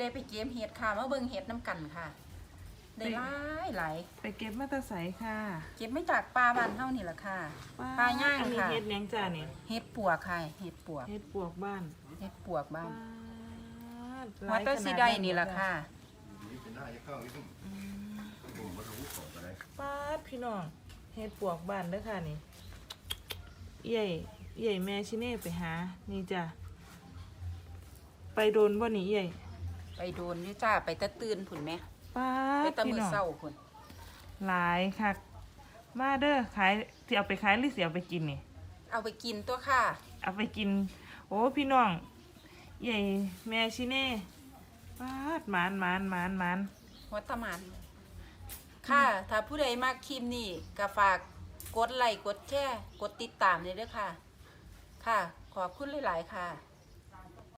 ได้ไปเก็บเห็ดค่ะมาเบิ่งเห็ดน้ำกันค่ะ ได้หลายหลายไปเก็บมาแตาใสค่ะเก็บไม่จากปลาบ้านเฮานี่แหละค่ะ ปลาย่างอันนี้ค่ะเฮ็ดหยังจ้าเนี่ยเห็ดปวกค่ะเห็ดปวกเฮ็ดปวกบ้านเห็ดปวกบ้านหหัวลายตะขนาสิได้นี่แหละค่ะป้าดพี่น้องเฮ็ดปวกบ้านเด้อค่ะนี่เอี่ยเอี่ยแม่ชิเน่ไปหา นี่จ้ะไปโดนบ่นี่เอี่ย ไปโดนนี่จ้าไปแตะตื่นผุนไหมป้าไปดแตะพี่มือน้องเศร้าผุนหลายค่ะมาเด้อขายสิเอาไปขายหรือสิเอาไปกินนี่ เอาไปกินตัวค่ะ เอาไปกิน โอ้พี่น้องใหญ่แม่ชิเน่ปาดหมานหมานหมานหมานหัวตะมันค่ะ ถ้าผู้ใดมากคลิปนี้ก็ฝากกดไลค์กดแชร์กดติดตามเลยเด้อค่ะ ค่ะ ขอบคุณหลาย ๆ ค่ะ